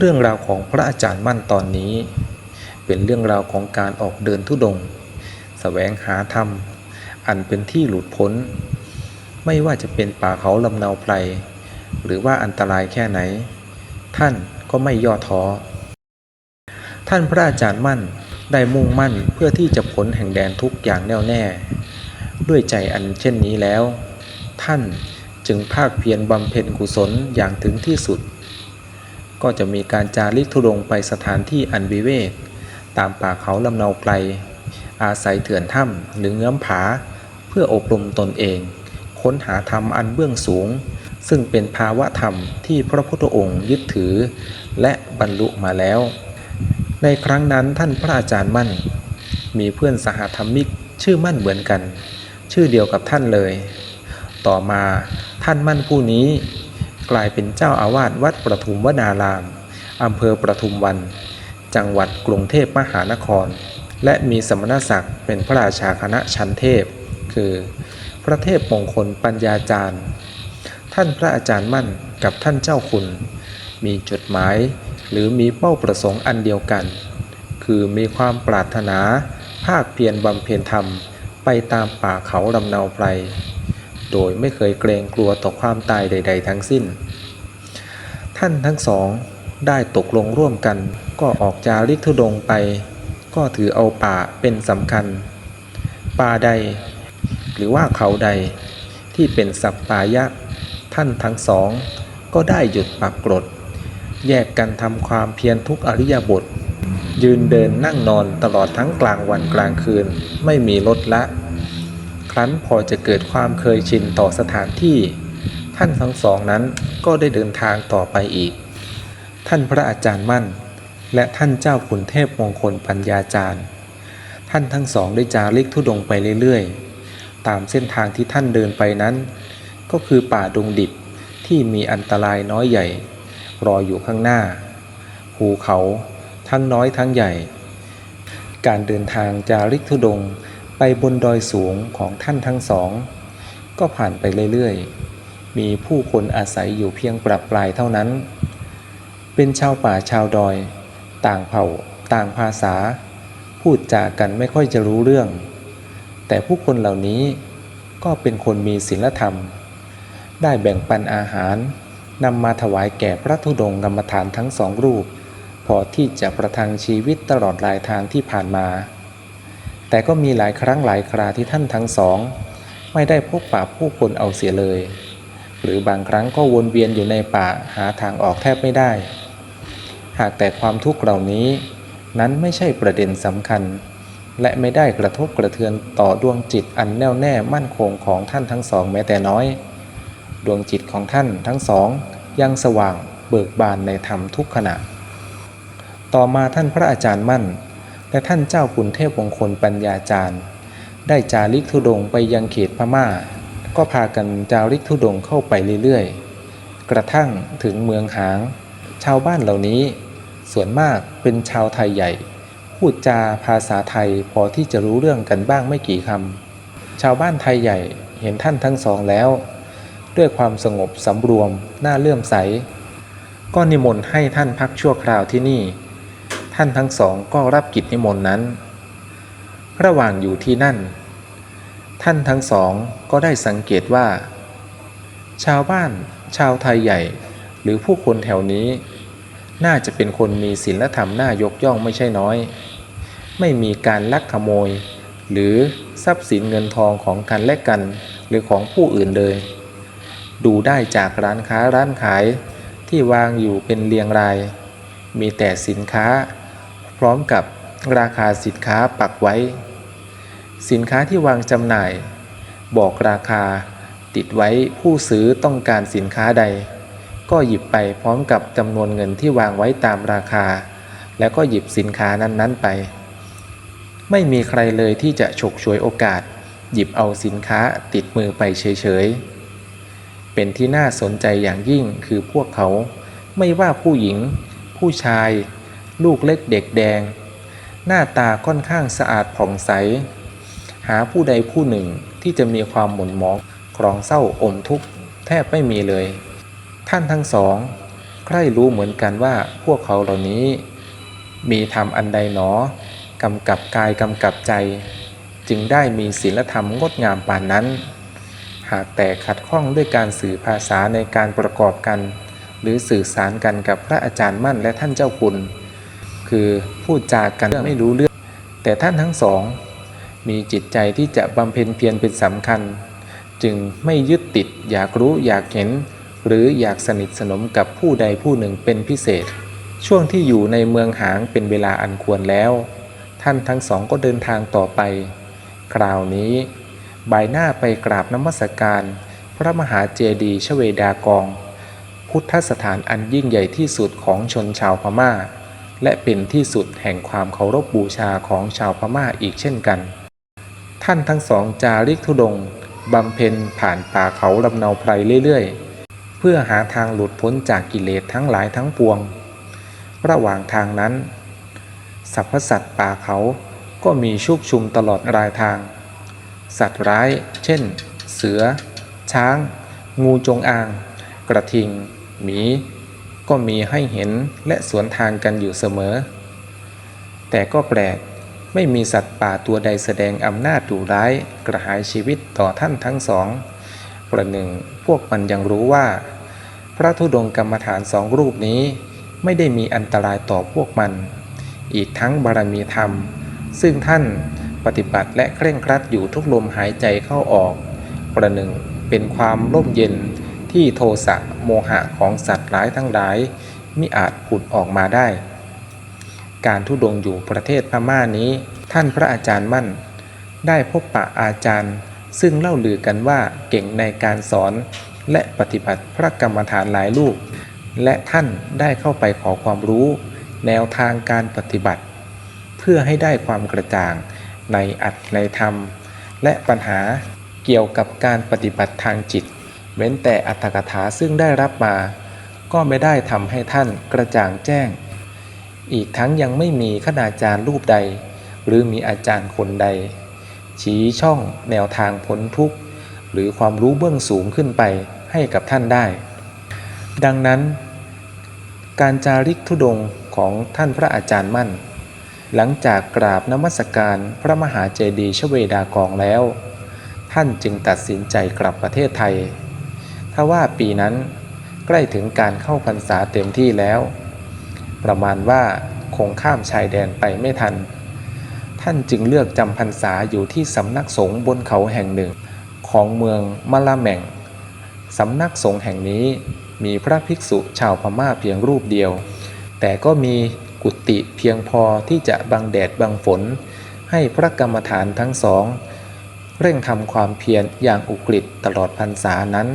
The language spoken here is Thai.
เรื่องราวของพระอาจารย์มั่นตอนนี้ เป็นเรื่องราวของการออกเดินทุดงค์แสวงหาธรรม อันเป็นที่หลุดพ้น ไม่ว่าจะเป็นป่าเขาลำเนาไพรหรือว่าอันตรายแค่ไหน ท่านก็ไม่ย่อท้อ ท่านพระอาจารย์มั่นได้มุ่งมั่นเพื่อที่จะพ้นแห่งแดนทุกอย่างแน่วแน่ ด้วยใจอันเช่นนี้แล้ว ท่านจึงภาคเพียรบำเพ็ญกุศลอย่างถึงที่สุด ก็จะมีการจาริกธุดงไปสถานที่อันวิเวก ตามป่าเขาลำเนาไกล อาศัยเถื่อนถ้ำหรือเงื้อมผา เพื่ออบรมตนเอง ค้นหาธรรมอันเบื้องสูง ซึ่งเป็นภาวะธรรมที่พระพุทธองค์ยึดถือ และบรรลุมาแล้ว ในครั้งนั้นท่านพระอาจารย์มั่น มีเพื่อนสหธรรมิกชื่อมั่นเหมือนกัน ชื่อเดียวกับท่านเลย ต่อมาท่านมั่นผู้นี้ กลายเป็นเจ้าอาวาสวัดประทุมวนาราม อำเภอประทุมวัน จังหวัดกรุงเทพมหานคร และมีสมณศักดิ์เป็นพระราชาคณะชั้นเทพ คือ พระเทพมงคลปัญญาจารย์ ท่านพระอาจารย์มั่นกับท่านเจ้าคุณ มีจุดหมายหรือมีเป้าประสงค์อันเดียวกัน คือมีความปรารถนา ภาคเพียรบำเพ็ญธรรม ไปตามป่าเขาลำเนาไพร โดยไม่เคยเกรงกลัวต่อความตายใด ๆ ทั้งสิ้น ท่านทั้งสองได้ตกลงร่วมกัน ก็ออกจาริกธุดงไป ก็ถือเอาป่าเป็นสำคัญ ป่าใด หรือว่าเขาใดที่เป็นสัปปายะ ท่านทั้งสอง ก็ได้หยุดปักกรด แยกกันทำความเพียรทุกอริยบท ยืนเดินนั่งนอนตลอดทั้งกลางวันกลางคืนไม่มีลดละ รั้นพอจะเกิดความเคยชินต่อสถานที่ ท่านทั้งสองนั้นก็ได้เดินทางต่อไปอีก ท่านพระอาจารย์มั่น และท่านเจ้าขุนเทพมงคลปัญญาจารย์ ท่านทั้งสองได้จาริกธุดงไปเรื่อยๆ ตามเส้นทางที่ท่านเดินไปนั้น ก็คือป่าดงดิบที่มีอันตรายน้อยใหญ่ รออยู่ข้างหน้า ภูเขาทั้งน้อยทั้งใหญ่ การเดินทางจาริกธุดง ไปบนดอยสูงของท่านทั้งสอง ก็ผ่านไปเรื่อยๆ มีผู้คนอาศัยอยู่เพียงปรับปลายเท่านั้น เป็นชาวป่าชาวดอย ต่างเผ่า ต่างภาษา พูดจากันไม่ค่อยจะรู้เรื่อง แต่ผู้คนเหล่านี้ก็เป็นคนมีศีลธรรม ได้แบ่งปันอาหารนำมาถวายแก่พระธุดงค์กรรมฐานทั้งสองรูป พอที่จะประทังชีวิตตลอดลายทางที่ผ่านมา แต่ก็มีหลายครั้งหลายคราที่ท่านทั้งสอง ไม่ได้พบปะผู้คนเอาเสียเลย หรือบางครั้งก็วนเวียนอยู่ในป่าหาทางออกแทบไม่ได้ หากแต่ความทุกข์เหล่านี้ นั้นไม่ใช่ประเด็นสำคัญ และไม่ได้กระทบกระเทือนต่อดวงจิตอันแน่วแน่มั่นคงของท่านทั้งสองแม้แต่น้อย ดวงจิตของท่านทั้งสอง ยังสว่างเบิกบานในธรรมทุกขณะ ต่อมาท่านพระอาจารย์มั่น และท่านเจ้าคุณเทพมงคลปัญญาจารย์ ได้จาริกธุดงไปยังเขตพม่า ก็พากันจาริกธุดงเข้าไปเรื่อยๆ กระทั่งถึงเมืองหาง ชาวบ้านเหล่านี้ ส่วนมากเป็นชาวไทยใหญ่ พูดจาภาษาไทยพอที่จะรู้เรื่องกันบ้างไม่กี่คำชาวบ้านไทยใหญ่เห็นท่านทั้งสองแล้ว ด้วยความสงบสำรวมน่าเลื่อมใส ก็นิมนต์ให้ท่านพักชั่วคราวที่นี่ ท่านทั้งสองก็รับกิจนิมนต์นั้น ระหว่างอยู่ที่นั่น ท่านทั้งสองก็ได้สังเกตว่า ชาวบ้านชาวไทยใหญ่ หรือผู้คนแถวนี้ น่าจะเป็นคนมีศีลธรรมน่ายกย่องไม่ใช่น้อย ไม่มีการลักขโมย หรือทรัพย์สินเงินทองของกันและกัน หรือของผู้อื่นเลย ดูได้จากร้านค้าร้านขายที่วางอยู่เป็นเรียงราย มีแต่สินค้า พร้อมกับราคาสินค้าปักไว้ สินค้าที่วางจำหน่าย บอกราคาติดไว้ผู้ซื้อต้องการสินค้าใด ก็หยิบไปพร้อมกับจำนวนเงินที่วางไว้ตามราคา แล้วก็หยิบสินค้านั้นๆไป ไม่มีใครเลยที่จะฉกฉวยโอกาส หยิบเอาสินค้าติดมือไปเฉยๆ เป็นที่น่าสนใจอย่างยิ่งคือพวกเขาไม่ว่าผู้หญิง ผู้ชาย ลูกเล็กเด็กแดง หน้าตาค่อนข้างสะอาดผ่องใส หาผู้ใดผู้หนึ่งที่จะมีความหม่นหมองครองเศร้าอมทุกข์แทบไม่มีเลย ท่านทั้งสอง ใคร่รู้เหมือนกันว่าพวกเขาเหล่านี้ มีธรรมอันใดหนอกำกับกายกำกับใจ จึงได้มีศีลธรรมงดงามปานนั้น หากแต่ขัดข้องด้วยการสื่อภาษาในการประกอบกัน หรือสื่อสารกันกับพระอาจารย์มั่นและท่านเจ้าคุณ คือพูดจากันไม่รู้เรื่อง แต่ท่านทั้งสอง มีจิตใจที่จะบำเพ็ญเพียรเป็นสำคัญ จึงไม่ยึดติดอยากรู้อยากเห็น หรืออยากสนิทสนมกับผู้ใดผู้หนึ่งเป็นพิเศษ ช่วงที่อยู่ในเมืองหางเป็นเวลาอันควรแล้ว ท่านทั้งสองก็เดินทางต่อไป คราวนี้ใบหน้าไปกราบน้ำมัสการ พระมหาเจดีย์ชเวดากอง พุทธสถานอันยิ่งใหญ่ที่สุดของชนชาวพม่า และเป็นที่สุดแห่งความเคารพบูชาของชาวพม่าอีกเช่นกัน ท่านทั้งสองจาริกธุดงบำเพ็ญผ่านป่าเขาลำเนาไพรเรื่อยๆ เพื่อหาทางหลุดพ้นจากกิเลสทั้งหลายทั้งปวง ระหว่างทางนั้นสรรพสัตว์ป่าเขาก็มีชุกชุมตลอดรายทาง สัตว์ร้าย เช่น เสือ ช้าง งูจงอาง กระทิง หมี ก็มีให้เห็นและสวนทางกันอยู่เสมอ แต่ก็แปลกไม่มีสัตว์ป่าตัวใดแสดงอำนาจดุร้ายกระหายชีวิตต่อท่านทั้งสอง ประหนึ่งพวกมันยังรู้ว่า พระธุดงค์กรรมฐานสองรูปนี้ ไม่ได้มีอันตรายต่อพวกมัน อีกทั้งบารมีธรรม ซึ่งท่านปฏิบัติและเคร่งครัดอยู่ทุกลมหายใจเข้าออก ประหนึ่งเป็นความร่มเย็น ที่โทสะโมหะของสัตว์ร้ายทั้งหลายมิอาจผุดออกมาได้ การทุดงอยู่ประเทศพม่านี้ ท่านพระอาจารย์มั่น ได้พบปะอาจารย์ ซึ่งเล่าลือกันว่าเก่งในการสอนและปฏิบัติพระกรรมฐานหลายรูปและท่านได้เข้าไปขอความรู้ แนวทางการปฏิบัติ เพื่อให้ได้ความกระจ่างในอัตในธรรม และปัญหาเกี่ยวกับการปฏิบัติทางจิต เว้นแต่อัตถกถาซึ่งได้รับมา ก็ไม่ได้ทำให้ท่านกระจ่างแจ้ง อีกทั้งยังไม่มีคณาจารย์รูปใด หรือมีอาจารย์คนใด ชี้ช่องแนวทางพ้นทุกข์ หรือความรู้เบื้องสูงขึ้นไปให้กับท่านได้ ดังนั้น การจาริกธุดงของท่านพระอาจารย์มั่น หลังจากกราบนมัสการพระมหาเจดีย์ชเวดากองแล้ว ท่านจึงตัดสินใจกลับประเทศไทย ถ้าว่าปีนั้นใกล้ถึงการเข้าพรรษาเต็มที่แล้ว ประมาณว่าคงข้ามชายแดนไปไม่ทัน ท่านจึงเลือกจำพรรษาอยู่ที่สำนักสงฆ์บนเขาแห่งหนึ่ง ของเมืองมะละแม่งสำนักสงฆ์แห่งนี้มีพระภิกษุชาวพม่าเพียงรูปเดียว แต่ก็มีกุฏิเพียงพอที่จะบังแดดบังฝน ให้พระกรรมฐานทั้งสอง เร่งทำความเพียรอย่างอุกฤษตลอดพรรษานั้น